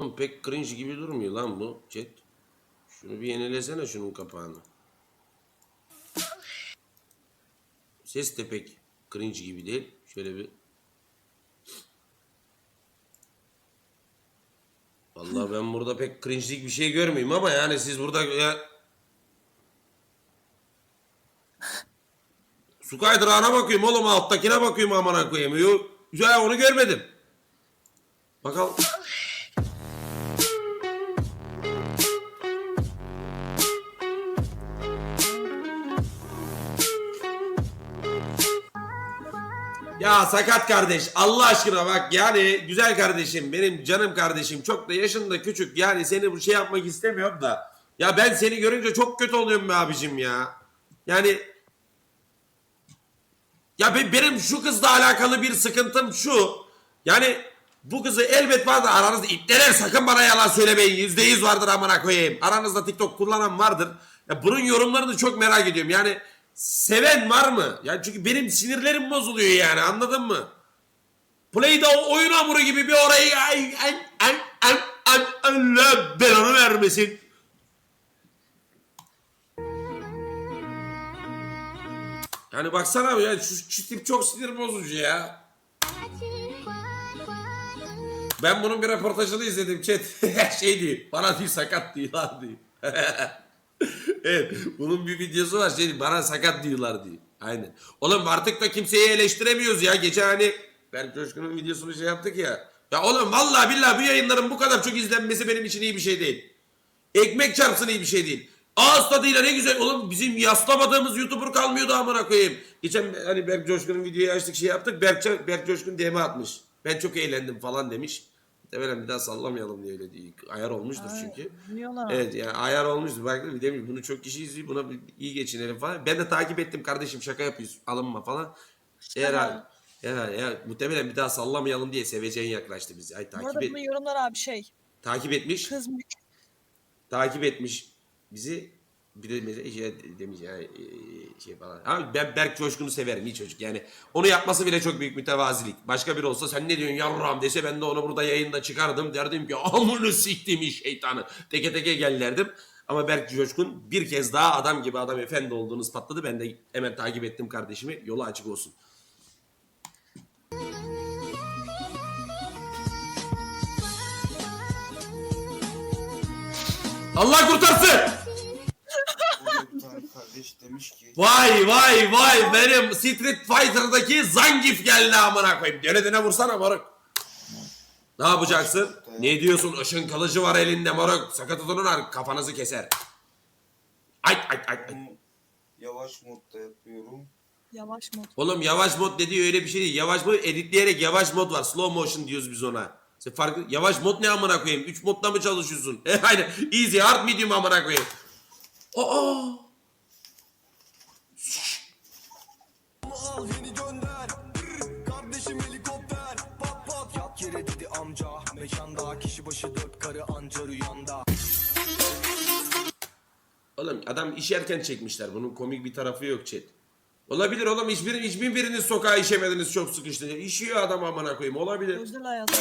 Oğlum pek cringe gibi durmuyor lan bu chat. Şunu bir yenilesene şunun kapağını. Ses de pek cringe gibi değil. Şöyle bir. Vallahi ben burada pek cringe'lik bir şey görmeyeyim ama yani siz burada ya... Su kaydırağına bakıyorum oğlum alttakine bakıyorum amına koyayım. Ya onu görmedim. Bakalım. Ya sakat kardeş Allah aşkına bak yani güzel kardeşim benim canım kardeşim çok da yaşında küçük yani seni bu şey yapmak istemiyorum da ya ben seni görünce çok kötü oluyorum be abicim ya. Yani ya be- benim şu kızla alakalı bir sıkıntım şu. Yani bu kızı elbet vardır aranızda ipteler sakın bana yalan söylemeyin. Yüzde yüz vardır amına koyayım. Aranızda TikTok kullanan vardır. Ya bunun yorumlarını çok merak ediyorum. Yani seven var mı? Yani çünkü benim sinirlerim bozuluyor yani anladın mı? Play'de o oyun hamuru gibi bir orayı ay, ay, ay, ay, ay, Allah belanı vermesin. Yani baksana abi ya şu, şu tip çok sinir bozucu ya. Ben bunun bir röportajını izledim chat. şey değil. Bana değil sakat diyorlar diyor. evet. Bunun bir videosu var. Şey bana sakat diyorlar diyor. Aynen. Oğlum artık da kimseyi eleştiremiyoruz ya. Geçen hani Berk Coşkun'un videosunu şey yaptık ya. Ya oğlum vallahi billahi bu yayınların bu kadar çok izlenmesi benim için iyi bir şey değil. Ekmek çarpsın iyi bir şey değil. Ağız tadıyla ne güzel. Oğlum bizim yaslamadığımız YouTuber kalmıyordu amına koyayım. Geçen hani Berk Coşkun'un videoyu açtık şey yaptık. Berk, Berk Coşkun DM atmış. Ben çok eğlendim falan demiş. Muhtemelen bir daha sallamayalım diye öyle değil. Ayar olmuştur çünkü. Dinliyorlar. Evet yani ayar olmuştur. Bak demiş bunu çok kişi izliyor. Buna bir iyi geçinelim falan. Ben de takip ettim kardeşim şaka yapıyoruz. Alınma falan. Eğer Tamam. ya, ya, muhtemelen bir daha sallamayalım diye seveceğin yaklaştı bizi. Ay Bu takip arada et, bunun yorumları abi şey. takip etmiş Kız mü? takip etmiş bizi bir de mesela şey demiş yani e, şey falan. Ama ben Berk Coşkun'u severim iyi çocuk yani. Onu yapması bile çok büyük mütevazilik. Başka biri olsa sen ne diyorsun yavrum dese ben de onu burada yayında çıkardım derdim ki amını siktim şeytanı. Teke teke gel derdim. Ama Berk Coşkun bir kez daha adam gibi adam efendi olduğunu ispatladı. Ben de hemen takip ettim kardeşimi. Yolu açık olsun. Allah kurtarsın! Kardeş demiş ki Vay vay vay benim Street Fighter'daki Zangief geldi amına koyayım. Döne vursana moruk. Ne yapacaksın? Ne diyorsun? Işın kılıcı var elinde moruk. Sakat oturun kafanızı keser. Ay ay ay. ay. yavaş modda yapıyorum. Yavaş mı? Oğlum yavaş mod dediği öyle bir şey değil. Yavaş mod editleyerek yavaş mod var. Slow motion diyoruz biz ona. Sen farkı, yavaş mod ne amına koyayım? 3 modda mı çalışıyorsun? E, aynen. Easy, hard, medium amına koyayım. Aa! Kişi başı dört karı anca rüyanda Oğlum adam işerken çekmişler. Bunun komik bir tarafı yok chat. Olabilir oğlum hiçbir, hiçbir biriniz sokağa işemediniz çok sıkıştı. İşiyor adam amına koyayım olabilir. Özel hayatı.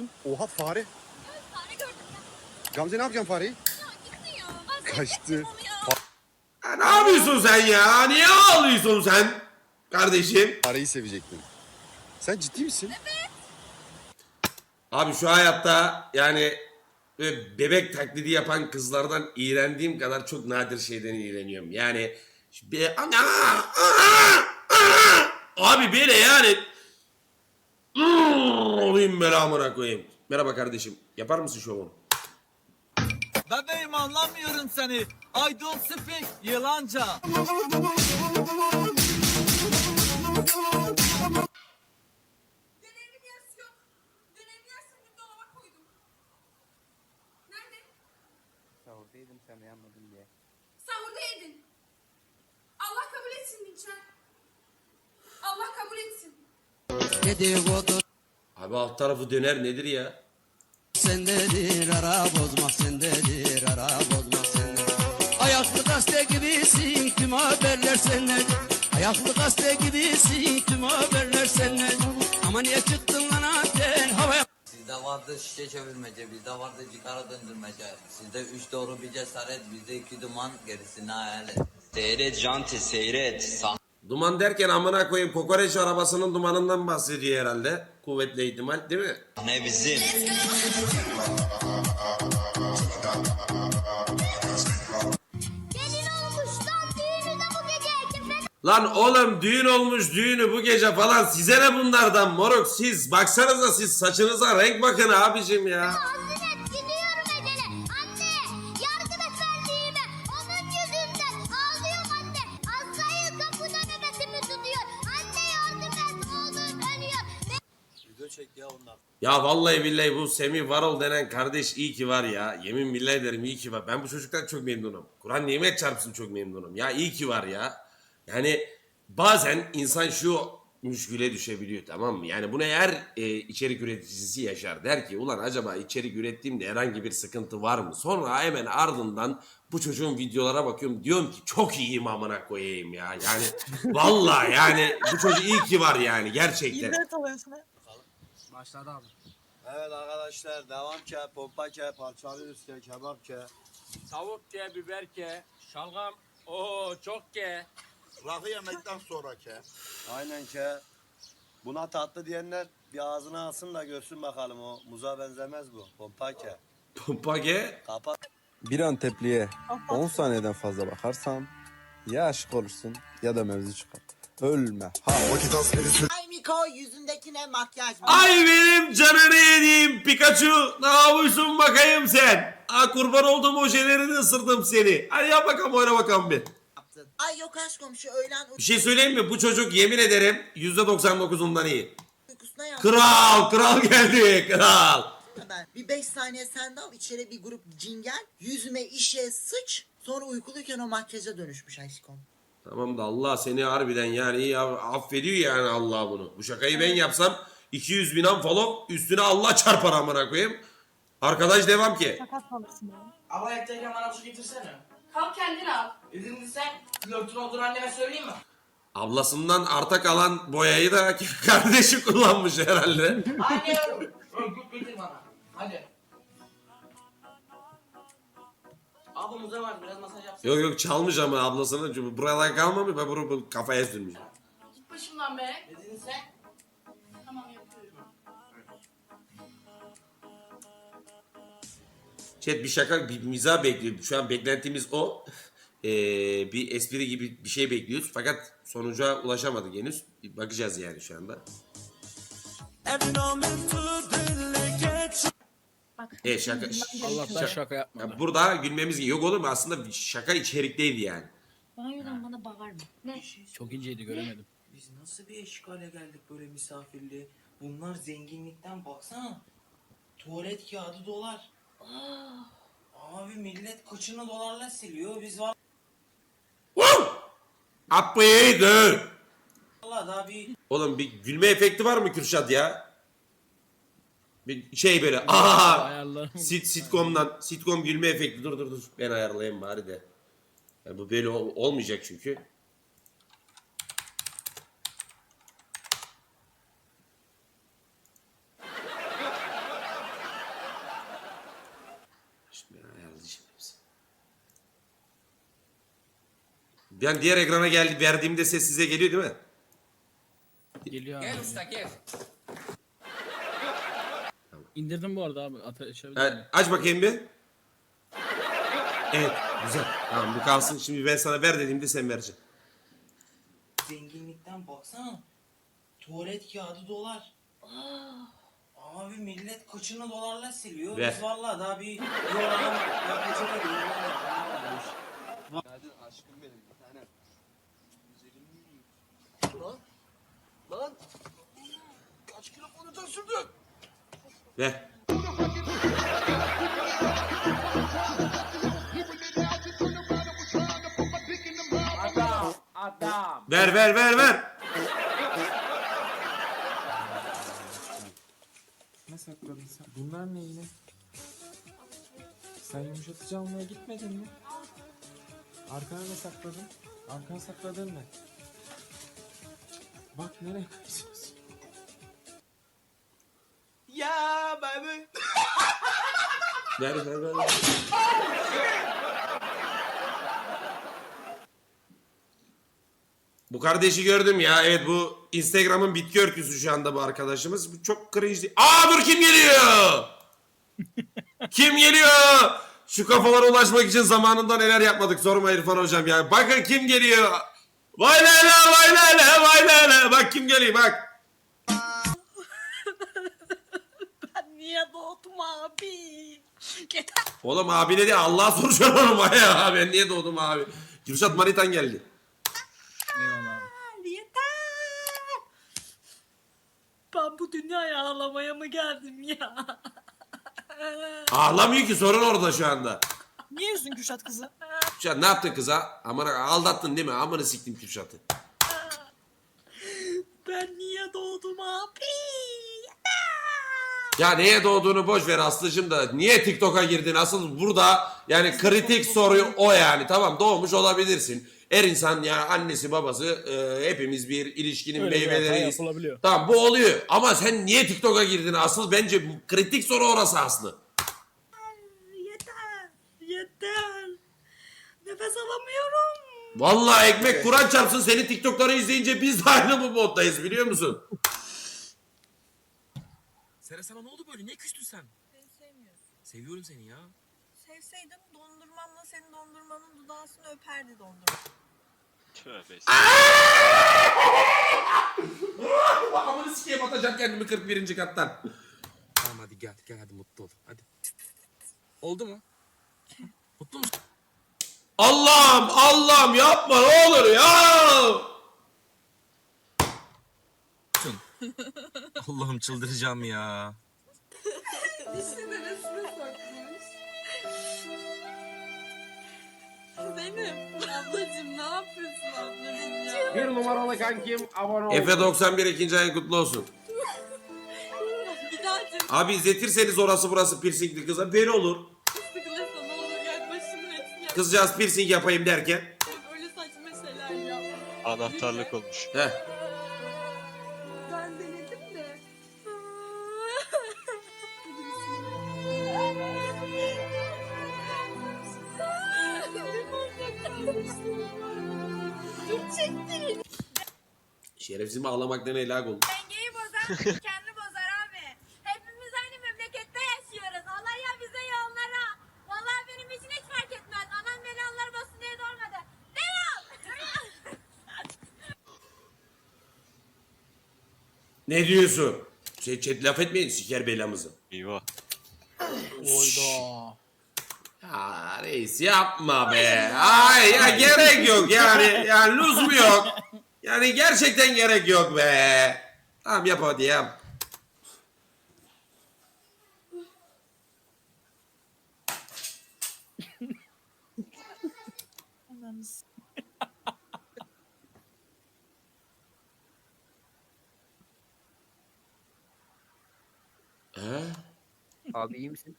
Yapıyorsun? Oha fare. Gamze ne yapacaksın fareyi? Kaçtı. Ha, ne yapıyorsun sen ya? Niye ağlıyorsun sen? Kardeşim. Fareyi sevecektin. Sen ciddi misin? Abi şu hayatta yani böyle bebek taklidi yapan kızlardan iğrendiğim kadar çok nadir şeyden iğreniyorum. Yani be, ana, ana, ana. abi böyle yani olayım böyle amına koyayım. Merhaba kardeşim. Yapar mısın şovunu? Bebeğim anlamıyorum seni. I don't speak yılanca. Dönemin yarısı yok. Dönemin yarısını bir dolaba koydum. Nerede? Sahurdaydım sen uyanmadın diye. Sahurda yedin. Allah kabul etsin Dinçer. Allah kabul etsin. Abi alt tarafı döner nedir ya? sendedir ara bozmak sendedir ara bozmak sendedir Ayaklı gazete gibisin. Tüm haberler sendedir Ayaklı gazete gibisin. Tüm haberler sendedir Ama niye çıktın lan anten havaya Sizde vardı şişe çevirmece, bizde vardı cigara döndürmece. Sizde üç doğru bir cesaret, bizde iki duman, gerisini hayal et. Seyret janti seyret. Duman derken amına koyayım kokoreç arabasının dumanından bahsediyor herhalde. Kuvvetli ihtimal değil mi? Ne bizim? Gelin olmuş lan düğünü de bu gece. Kefen Lan oğlum düğün olmuş düğünü bu gece falan size ne bunlardan moruk siz baksanıza siz saçınıza renk bakın abicim ya. Ya vallahi billahi bu Semih Varol denen kardeş iyi ki var ya. Yemin billahi ederim iyi ki var. Ben bu çocuktan çok memnunum. Kur'an nimet çarpsın çok memnunum. Ya iyi ki var ya. Yani bazen insan şu müşküle düşebiliyor tamam mı? Yani bunu eğer e, içerik üreticisi yaşar der ki ulan acaba içerik ürettiğimde herhangi bir sıkıntı var mı? Sonra hemen ardından bu çocuğun videolara bakıyorum diyorum ki çok iyiyim amına koyayım ya. Yani vallahi yani bu çocuk iyi ki var yani gerçekten. İbret alıyorsun ha. Evet arkadaşlar devam ke, pompa ke, parçalı üst ke, kebap ke. Tavuk ke, biber ke, şalgam. Oo çok ke. Rakı yemekten sonra ke. Aynen ke. Buna tatlı diyenler bir ağzına alsın da görsün bakalım o muza benzemez bu. Pompa ke. Pompage Kapat. Bir Antepli'ye Kapat. 10 saniyeden fazla bakarsam ya aşık olursun ya da mevzu çıkar. Ölme. Ha. Ay Miko yüzündekine makyaj mı? Ay benim canını yediğim Pikachu ne yapıyorsun bakayım sen? Aa, kurban olduğum ojelerini ısırdım seni. Hadi yap bakalım oyna bakalım bir. yaptın? Ay yok aşkım şu öğlen Bir şey söyleyeyim mi? Bu çocuk yemin ederim %99'undan iyi. uykusuna yaptım Kral, kral geldi, kral. ben. Bir beş saniye sen de al içeri bir grup cingel. Yüzüme işe sıç. Sonra uykuluyken o makyaja dönüşmüş aşkım. Tamam da Allah seni harbiden yani iyi ya, affediyor yani Allah bunu. Bu şakayı ben yapsam 200 bin follow üstüne Allah çarpar amına koyayım. Arkadaş devam ki. Sakat kalırsın ya. Abla ayaktayken bana su getirsene. Kalk kendin al. Dedin sen flörtün olduğunu anneme söyleyeyim mi? Ablasından arta kalan boyayı da kardeşi kullanmış herhalde. Anne örgüt getir bana. Hadi. Abla muza var biraz masaj yapsana. Yok yok çalmış ama ablasının çünkü buradan kalmamış ben bunu bu kafaya sürmüş. Git başımdan be. Dedin sen. Tamam yapıyorum. Chat bir şaka bir mizah bekliyor. Şu an beklentimiz o. Ee, bir espri gibi bir şey bekliyoruz. Fakat sonuca ulaşamadık henüz. Bir bakacağız yani şu anda. Bak. Evet şaka. Allah'tan şaka yapma. Ya burada gülmemiz yok oğlum aslında bir şaka içerikteydi yani. Banyodan bana bağırma. Ne? Çok inceydi göremedim. Biz nasıl bir eşkale geldik böyle misafirliğe? Bunlar zenginlikten baksana. Tuvalet kağıdı dolar. Abi millet kıçını dolarla siliyor. Biz var Appıydı. valla daha bir Oğlum bir gülme efekti var mı Kürşat ya? Bir şey böyle aa Ayarlarım. sit sitcom'dan sitcom gülme efekti dur dur dur ben ayarlayayım bari de. Ya bu böyle ol- olmayacak çünkü. Şimdi ben ayarlayacağım hepsini. Ben diğer ekrana geldi verdiğimde ses size geliyor değil mi? Geliyor Gel abi. usta gel. İndirdim bu arada abi. Ateşebilirim. Evet, aç bakayım bir. Evet, güzel. Tamam bu kalsın. Şimdi ben sana ver dediğimde sen vereceksin. zenginlikten baksana. Tuvalet kağıdı dolar. Abi millet kıçını dolarla siliyor. Ver. Biz valla daha bir yoralım. Yapacak Hadi aşkım benim bir tane. Ver. Adam. Adam. Ver ver ver ver. Ne sakladın sen? Bunlar ne yine? Sen yumuşatıcı almaya gitmedin mi? Arkana ne sakladın? Arkana sakladın ne? Bak nereye kaçıyorsun? Ya baby. Ver ver ver. Bu kardeşi gördüm ya. Evet bu Instagram'ın bitki örtüsü şu anda bu arkadaşımız. Bu çok cringe. Aa dur kim geliyor? kim geliyor? Şu kafalara ulaşmak için zamanında neler yapmadık sorma İrfan hocam ya. Bakın kim geliyor? Vay lele vay lele vay lele. Bak kim geliyor bak. Niye doğdum abi? Yeter. Oğlum abi Allah'a soracağım oğlum ya. Ben niye doğdum abi? Kürşat Manitan geldi. Yeter. Ben bu dünyaya ağlamaya mı geldim ya? Ağlamıyor ki sorun orada şu anda. Niye üzdün Kürşat kızı? Kürşat ne yaptın kıza? Amına aldattın değil mi? Amına siktim Kürşat'ı. Ben niye doğdum abi? Ya neye doğduğunu boş ver Aslı'cım da niye TikTok'a girdin? Asıl burada yani kritik soru o yani. Tamam doğmuş olabilirsin. Her insan yani annesi babası e, hepimiz bir ilişkinin meyveleriyiz. Tamam bu oluyor ama sen niye TikTok'a girdin? Asıl bence bu kritik soru orası Aslı. Yeter. Yeter. Nefes alamıyorum. Vallahi ekmek Kur'an çarpsın seni TikTok'ları izleyince biz de aynı bu moddayız biliyor musun? Sera sana ne oldu böyle? Niye küstün sen? Beni sevmiyorsun. Seviyorum seni ya. Sevseydim dondurmamla senin dondurmanın dudağısını öperdi dondurma. Amını sikeyim atacak kendimi 41. kattan. Tamam hadi gel gel hadi mutlu ol. Hadi. Oldu mu? Mutlu musun? Allah'ım Allah'ım yapma ne olur ya. Allah'ım çıldıracağım ya. Benim. Ablacım ne yapıyorsun ablacım ya? Bir numaralı kankim abone ol. Efe 91 ikinci ayın kutlu olsun. Bir daha canım Abi izletirseniz orası burası piercingli kıza beni olur. sıkılırsa ne olur gel başımın etini yap. Kızcağız piercing yapayım derken. Öyle saçma şeyler yapma. Anahtarlık olmuş. Heh. Şerefsiz ağlamaktan helak oldu. Dengeyi bozan kendi bozar abi. Hepimiz aynı memlekette yaşıyoruz. Allah ya bize yollara. Vallahi benim için hiç fark etmez. Anam beni Allah basın diye doğurmadı. Devam. Ne diyorsun? Şey chat laf etmeyin siker belamızı. Eyvah. Ya reis yapma be. Ay ya gerek yok yani. Yani lüzum yok. Yani gerçekten gerek yok be. Tamam yap hadi yap. He? Abi iyi misin?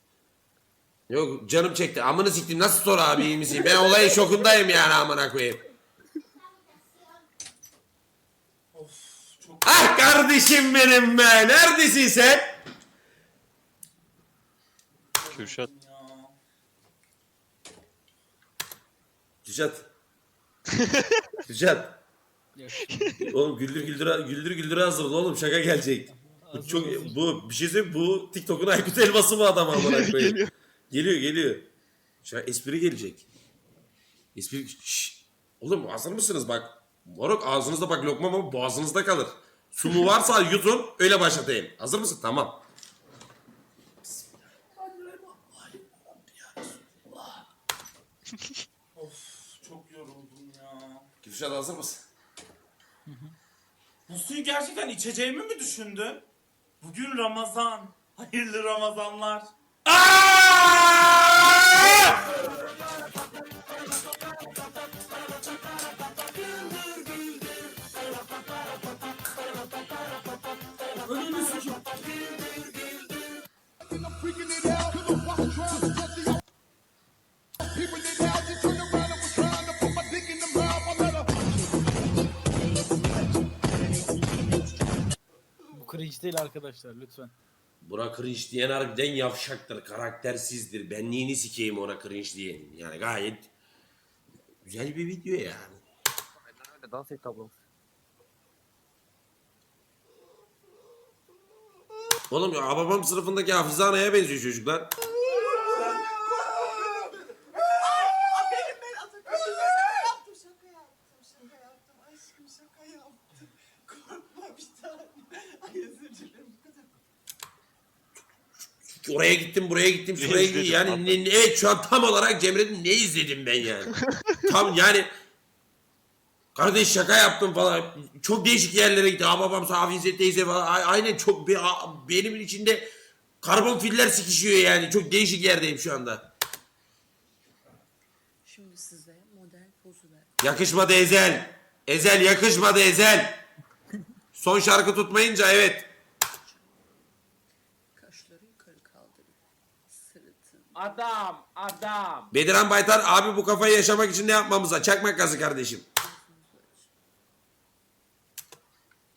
Yok canım çekti. Amını siktim. Nasıl sor abi iyi misin? Ben olayın şokundayım yani amına koyayım. Ah kardeşim benim be. Neredesin sen? Kürşat. Kürşat. Kürşat. oğlum güldür güldür güldür güldür hazırlı oğlum şaka gelecek. Bu çok bu bir şey söyleyeyim bu TikTok'un Aykut elması mı adam amına koyayım? Geliyor. Geliyor geliyor. Şu an espri gelecek. Espri Şşş. Oğlum hazır mısınız bak. Moruk ağzınızda bak lokma mı boğazınızda kalır. Su mu varsa yutun öyle başlatayım. Hazır mısın? Tamam. Çok yoruldum ya. Kürşat hazır mısın? Bu suyu gerçekten içeceğimi mi düşündün? Bugün Ramazan. Hayırlı Ramazanlar. Bu cringe değil arkadaşlar lütfen. Burak cringe diyen harbiden yavşaktır, karaktersizdir. Benliğini sikeyim ona cringe diyen. Yani gayet güzel bir video yani. Dans et ablam. Oğlum ya babam sınıfındaki Hafize Ana'ya benziyor çocuklar. Benim ben Atakan'ım. Şaka yaptım şaka yaptım şaka yaptım. Aşkım şaka yaptım. Korkma bir tane. Ay özür dilerim. Oraya gittim, buraya gittim, şuraya izledin gittim. Yani ne, ne, evet şu an tam olarak Cemre'nin ne izledim ben yani. tam yani kardeş şaka yaptım falan. Çok değişik yerlere gitti. Ha babam Hafize teyze falan. A- Aynen çok be- a- benim içinde karbon filler sikişiyor yani. Çok değişik yerdeyim şu anda. Şimdi size model pozu ver. Yakışmadı Ezel. Ezel yakışmadı Ezel. Son şarkı tutmayınca evet. Kaşları yukarı kaldırın. Sırıtın. Adam, adam. Bediran Baytar abi bu kafayı yaşamak için ne yapmamız lazım? Çakmak gazı kardeşim.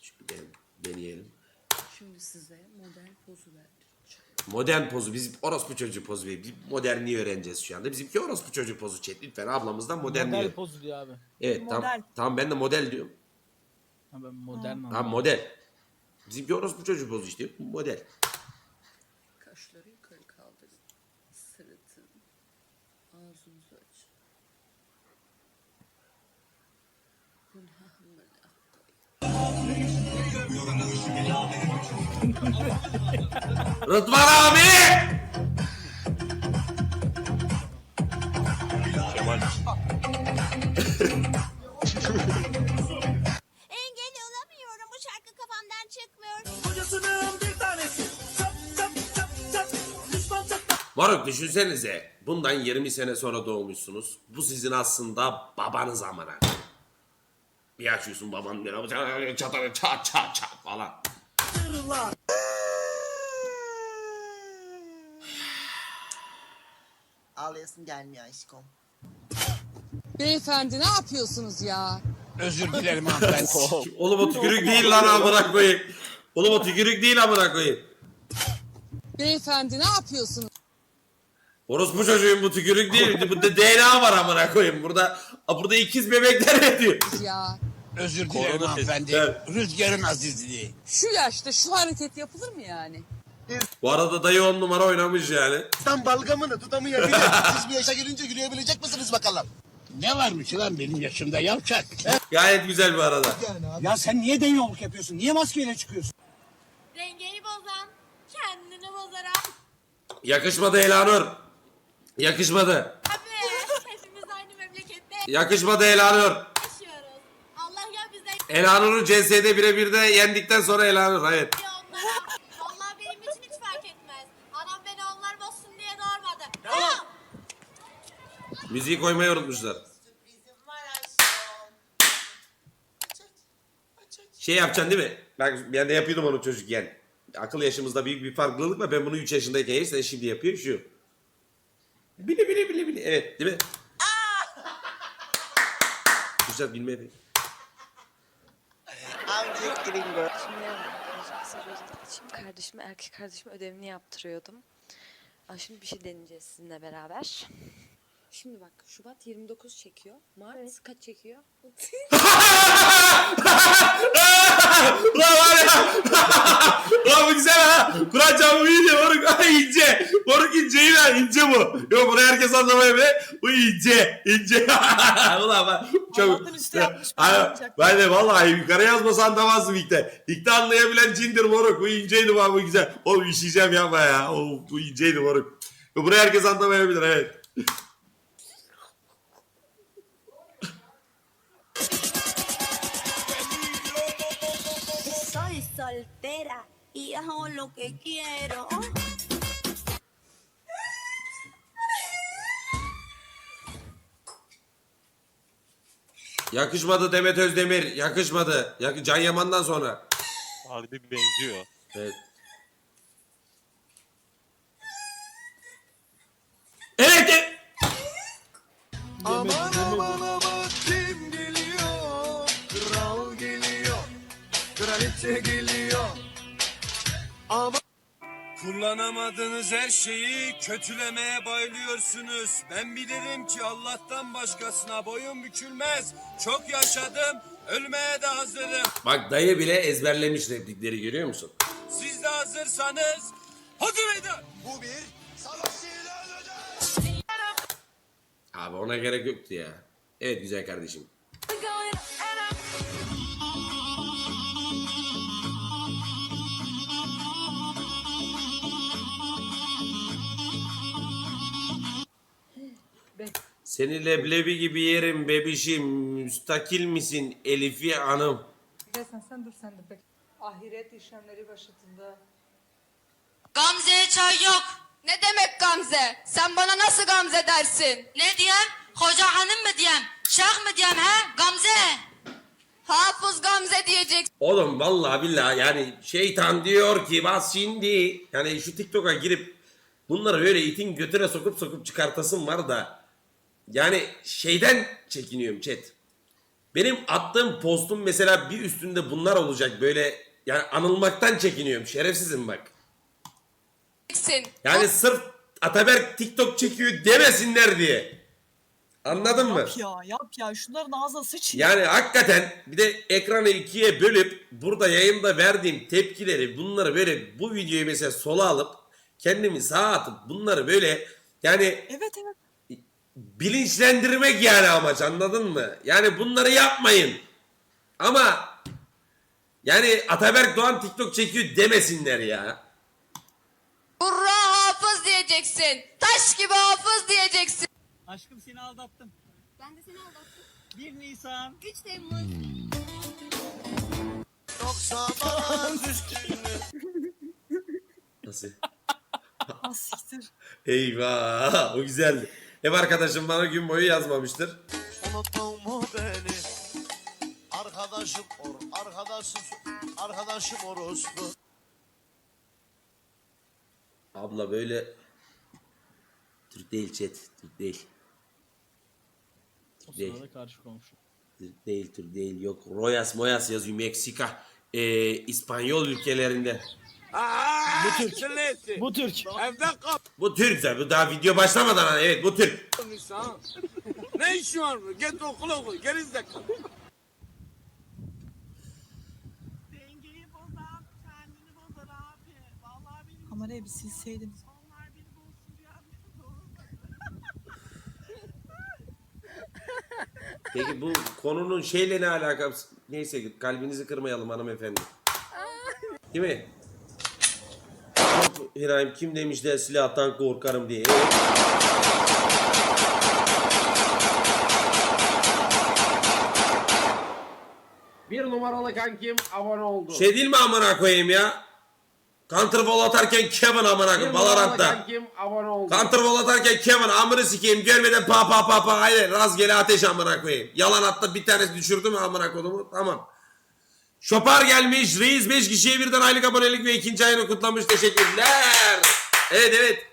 Şimdi deneyelim. deneyelim. Şimdi size model pozu ver. Modern pozu. Biz orospu çocuğu pozu. Biz modernliği öğreneceğiz şu anda. Bizimki orospu çocuğu pozu chat. Lütfen ablamızdan modernliği. Model pozu diyor abi. evet tamam. Model. Tamam ben de model diyorum. Ha ben modern anladım. Tamam model. Bizimki orospu çocuğu pozu işte. Model. Kaşları yukarı kaldırın. Sırıtın. Ağzınızı açın. Günahımı Rıdvan abi! Kemal. Engel olamıyorum. Bu şarkı kafamdan çıkmıyor. Kocasının bir tanesi. Çap çap çap çap. Düşman çap Moruk düşünsenize. Bundan 20 sene sonra doğmuşsunuz. Bu sizin aslında babanız amına. Bir açıyorsun baban böyle çat çat çat çat falan. Ağlayasın gelmiyor aşkım. Beyefendi ne yapıyorsunuz ya? Özür dilerim hanımefendi. Oğlum o tükürük değil lan amına koyayım. Oğlum o tükürük değil amına koyayım. Beyefendi ne yapıyorsunuz Orospu çocuğun bu tükürük değil. Bu da DNA var amına koyayım. Burada burada ikiz bebekler yatıyor. ya? Özür dilerim hanımefendi. Evet. Rüzgarın azizliği. Şu yaşta şu hareket yapılır mı yani? Bu arada dayı on numara oynamış yani. Tam balgamını tutamayabilir. Siz bir yaşa gelince gülebilecek misiniz bakalım? Ne varmış lan benim yaşımda yavşak? Gayet güzel bu arada. Ya sen niye deniyorluk yapıyorsun? Niye maskeyle çıkıyorsun? Rengeni bozan kendini bozar Yakışmadı Elanur. Yakışmadı. abi. Hepimiz aynı memlekette Yakışmadı Elanur. yaşıyoruz. Allah ya bize Elanur'u CS'de birebir de yendikten sonra Elanur evet. ya onlara. Vallahi benim için hiç fark etmez. Anam beni onlar bozsun diye doğurmadı. Tamam. Müziği koymayı unutmuşlar. Şey yapacaksın değil mi? Ben, ben de yapıyordum onu çocukken. Akıl yaşımızda büyük bir farklılık var. Ben bunu 3 yaşındayken sen şimdi yapıyor şu. Bili bili bili bili. Evet değil mi? Güzel bilmeye de- Amca gringo. Şimdi şimdi kardeşime, erkek kardeşime ödevini yaptırıyordum. Aa, şimdi bir şey deneyeceğiz sizinle beraber. Şimdi bak Şubat 29 çekiyor. Mart kaç çekiyor? Ulan var ya. Ulan bu güzel ha. Kur'an camı diyor. Moruk ay ince. Moruk ince iyi lan ince bu. Yok bunu herkes anlamayabilir. Bu ince. ince. Ulan ben çok. Allah'tan üstü yapmış, ben Ay, yapacaktım. Ben de vallahi yukarı yazmasa anlamazdım ilkte. İlkte anlayabilen cindir moruk. Bu inceydi bu bu güzel. Oğlum işeyeceğim yapma ya. Oğlum bu inceydi moruk. Burayı herkes anlamayabilir evet. Soy soltera y hago lo que quiero. Yakışmadı Demet Özdemir. Yakışmadı. Yak Can Yaman'dan sonra. Harbi benziyor. Evet. Evet. evet. Aman aman aman kim geliyor? Kral geliyor. Kraliçe geliyor. Kullanamadığınız her şeyi kötülemeye bayılıyorsunuz. Ben bilirim ki Allah'tan başkasına boyun bükülmez. Çok yaşadım, ölmeye de hazırım. Bak dayı bile ezberlemiş replikleri görüyor musun? Siz de hazırsanız hadi meydan. Bu bir savaş ilanıdır. Abi ona gerek yoktu ya. Evet güzel kardeşim. Seni leblebi gibi yerim bebişim. Müstakil misin Elifi Hanım? Sen sen dur sen de bek. Ahiret işlemleri başında. Gamze'ye çay yok. Ne demek Gamze? Sen bana nasıl Gamze dersin? Ne diyem? Hoca hanım mı diyem? Şeyh mi diyem he? Gamze. Hafız Gamze diyeceksin. Oğlum vallahi billahi yani şeytan diyor ki bas şimdi. Yani şu TikTok'a girip bunları böyle itin götüne sokup sokup çıkartasım var da. Yani şeyden çekiniyorum chat. Benim attığım postun mesela bir üstünde bunlar olacak böyle yani anılmaktan çekiniyorum şerefsizim bak. Yani sırf Ataberk TikTok çekiyor demesinler diye. Anladın mı? Yap ya yap ya şunların ağzına sıç. Yani hakikaten bir de ekranı ikiye bölüp burada yayında verdiğim tepkileri bunları böyle bu videoyu mesela sola alıp kendimi sağa atıp bunları böyle yani Evet evet. Bilinçlendirmek yani amaç anladın mı? Yani bunları yapmayın. Ama yani Ataberk Doğan TikTok çekiyor demesinler ya. Burra hafız diyeceksin. Taş gibi hafız diyeceksin. Aşkım seni aldattım. Ben de seni aldattım. 1 Nisan. 3 Temmuz. Nasıl? Ah siktir. Eyvah o güzeldi. Ev arkadaşım bana gün boyu yazmamıştır. Unuttun mu beni? Arkadaşım or, arkadaşım, arkadaşım orospu. Abla böyle Türk değil chat. Türk değil. O Türk değil. sırada karşı komşu. Türk değil, Türk değil. Yok. Royas, Moyas yazıyor. Meksika. Ee, İspanyol ülkelerinde. Bu Türk. Bu Türk. Evde Bu Türk zaten. Bu daha video başlamadan hani. Evet bu Türk. kalmış ha. ne işin var mı? Git okula oku. Geri zekalı. Dengeyi bozar, kendini bozar abi. Vallahi benim... Kamerayı bir silseydin. Onlar beni bozsun Peki bu konunun şeyle ne alakası? Neyse kalbinizi kırmayalım hanımefendi. Değil mi? İbrahim kim demiş de silahtan korkarım diye. Bir numaralı kankim abone oldu. Şey değil mi amına koyayım ya? Counterfall atarken Kevin amına koyayım Valorant'ta. kankim abone oldu. Counterfall atarken Kevin amını sikeyim görmeden pa pa pa pa aynen rastgele ateş amına koyayım. Yalan attı bir tanesi düşürdü mü amına kodumu tamam. Şopar gelmiş reis 5 kişiye birden aylık abonelik ve ikinci ayını kutlamış teşekkürler. Evet evet.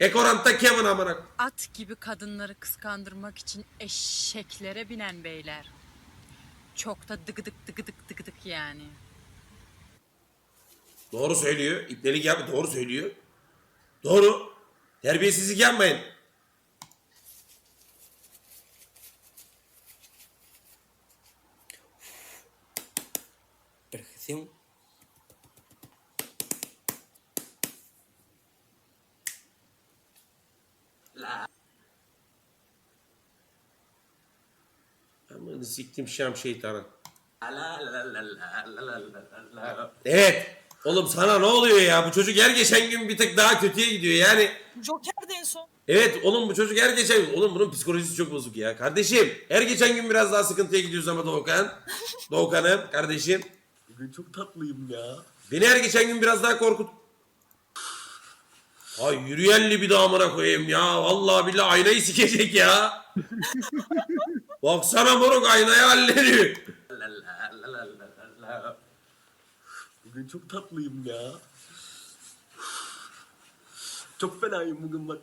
Ekorant'ta Kevin amına At gibi kadınları kıskandırmak için eşeklere binen beyler. Çok da dıgıdık dıgıdık dıgıdık yani. Doğru söylüyor. İpnelik yap doğru söylüyor. Doğru. Terbiyesizlik yapmayın. Aman siktim şam şeytanı. Evet. Oğlum sana ne oluyor ya? Bu çocuk her geçen gün bir tık daha kötüye gidiyor yani. Joker de en son. Evet oğlum bu çocuk her geçen gün... Oğlum bunun psikolojisi çok bozuk ya. Kardeşim her geçen gün biraz daha sıkıntıya gidiyoruz ama Doğukan. Doğukan'ım kardeşim. Bugün çok tatlıyım ya. Beni her geçen gün biraz daha korkut. Ay yürüyenli bir daha amına koyayım ya. Vallahi billahi aynayı sikecek ya. Baksana moruk aynayı hallediyor. Bugün çok tatlıyım ya. Çok fenayım bugün bak.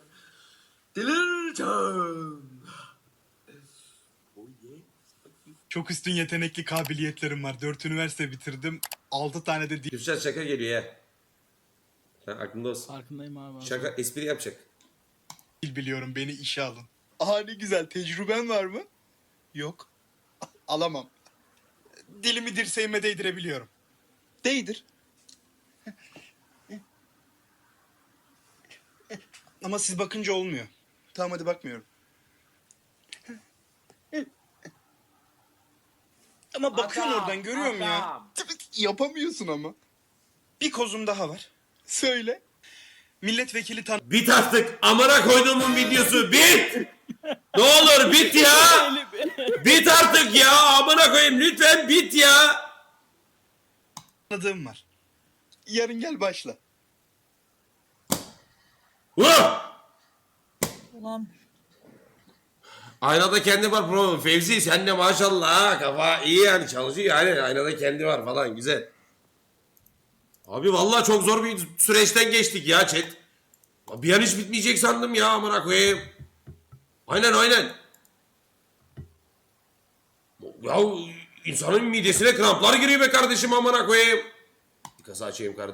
Delireceğim. Oh. Çok üstün yetenekli kabiliyetlerim var. 4 üniversite bitirdim. 6 tane de Kürşat şaka geliyor ya. Ha, aklında olsun. Farkındayım abi. Şaka espri yapacak. Biliyorum beni işe alın. Aa ne güzel tecrüben var mı? Yok. Alamam. Dilimi dirseğime değdirebiliyorum. Değdir. Ama siz bakınca olmuyor. Tamam hadi bakmıyorum. Ama bakıyorsun Adam, oradan görüyorum ya. adam. Yapamıyorsun ama. Bir kozum daha var. Söyle. Milletvekili tan... Bit artık amına koyduğumun videosu bit. ne olur bit ya. Bit artık ya amına koyayım lütfen bit ya. tanıdığım var. Yarın gel başla. Vur. Ulan Aynada kendi var bro. Fevzi sen de maşallah ha, kafa iyi yani çalışıyor yani aynada kendi var falan güzel. Abi vallahi çok zor bir süreçten geçtik ya chat. Bir an hiç bitmeyecek sandım ya amına koyayım. Aynen aynen. Ya insanın midesine kramplar giriyor be kardeşim amına koyayım. Bir kasa açayım kardeşim.